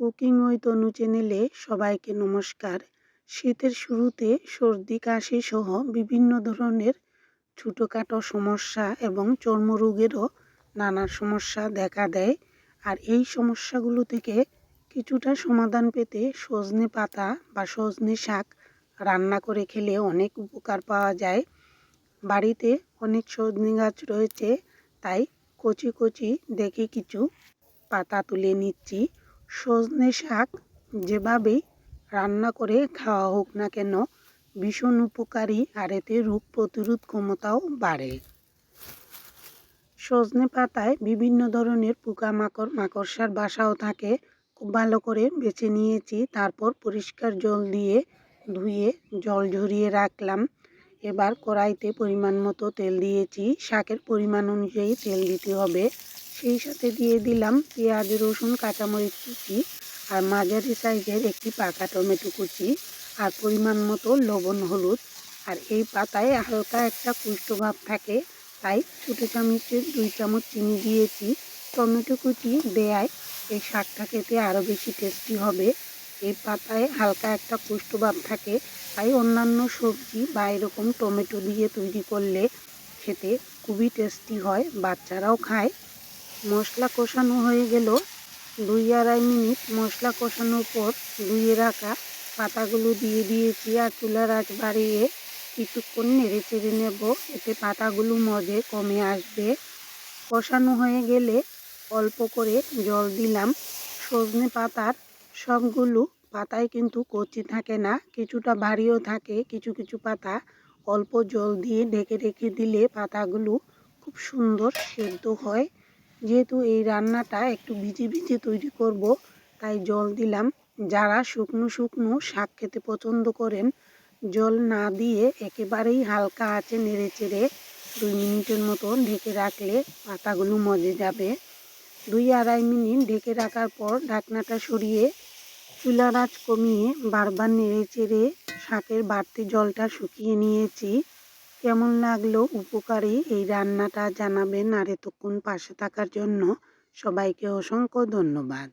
Cooking ওই তনু চ্যানেলে সবাইকে নমস্কার। শীতের শুরুতে সর্দি, কাশি সহ বিভিন্ন ধরনের ছোটোখাটো সমস্যা এবং চর্মরোগেরও নানা সমস্যা দেখা দেয়। আর এই সমস্যাগুলো থেকে কিছুটা সমাধান পেতে সজনে পাতা বা সজনে শাক রান্না করে খেলে অনেক উপকার পাওয়া যায়। বাড়িতে অনেক সজনে গাছ রয়েছে, তাই কচি কচি দেখে কিছু পাতা তুলে নিচ্ছি। সজনে শাক যেভাবেই রান্না করে খাওয়া হোক না কেন, ভীষণ উপকারী আর এতে রোগ প্রতিরোধ ক্ষমতাও বাড়ে। সজনে পাতায় বিভিন্ন ধরনের পোকামাকড় মাকড়সার বাসাও থাকে। খুব ভালো করে বেছে নিয়েছি, তারপর পরিষ্কার জল দিয়ে ধুয়ে জল ঝরিয়ে রাখলাম। এবার কড়াইতে পরিমাণ মতো তেল দিয়েছি। শাকের পরিমাণ অনুযায়ী তেল দিতে হবে। সেই সাথে দিয়ে দিলাম পেঁয়াজ, রসুন, কাঁচামরিচ কুচি আর মাঝারি সাইজের একটি পাকা টমেটো কুচি আর পরিমাণ মতো লবণ, হলুদ। আর এই পাতায় হালকা একটা কুষ্ঠভাব থাকে, তাই ছোটো চামচের দুই চামচ চিনি দিয়েছি। টমেটো কুচি দেয়ায় এই শাকটা খেতে আরও বেশি টেস্টি হবে। এই পাতায় হালকা একটা কুষ্ঠভাব থাকে, তাই অন্যান্য সবজি বা এরকম টমেটো দিয়ে তৈরি করলে খেতে খুবই টেস্টি হয়, বাচ্চারাও খায়। মশলা কষানো হয়ে গেল। দুই আড়াই মিনিট মশলা কষানোর পর ধুয়ে রাখা পাতাগুলো দিয়ে দিয়েছি আর চুলার আঁচ বাড়িয়ে কিছুক্ষণ নেড়ে চেড়ে নেব। এতে পাতাগুলো মজে কমে আসবে। কষানো হয়ে গেলে অল্প করে জল দিলাম। সজনে পাতার সবগুলো পাতায় কিন্তু কচি থাকে না, কিছুটা ভারীও থাকে, কিছু কিছু পাতা অল্প জল দিয়ে ঢেকে রেখে দিলে পাতাগুলো খুব সুন্দর সেদ্ধ হয়। যেহেতু এই রান্নাটা একটু ভিজে ভিজে তৈরি করব, তাই জল দিলাম। যারা শুকনো শুকনো শাক খেতে পছন্দ করেন, জল না দিয়ে একেবারেই হালকা আছে নেড়ে চেড়ে দুই মিনিটের মতো ঢেকে রাখলে পাতাগুলো মজে যাবে। দুই আড়াই মিনিট ঢেকে রাখার পর ঢাকনাটা সরিয়ে চুলার আঁচ কমিয়ে বারবার নেড়ে চেড়ে শাকের বাড়তি জলটা শুকিয়ে নিয়েছি। কেমন লাগল উপকারী এই রান্নাটা জানাবেন আর এতক্ষণ পাশে থাকার জন্য সবাইকে অসংখ্য ধন্যবাদ।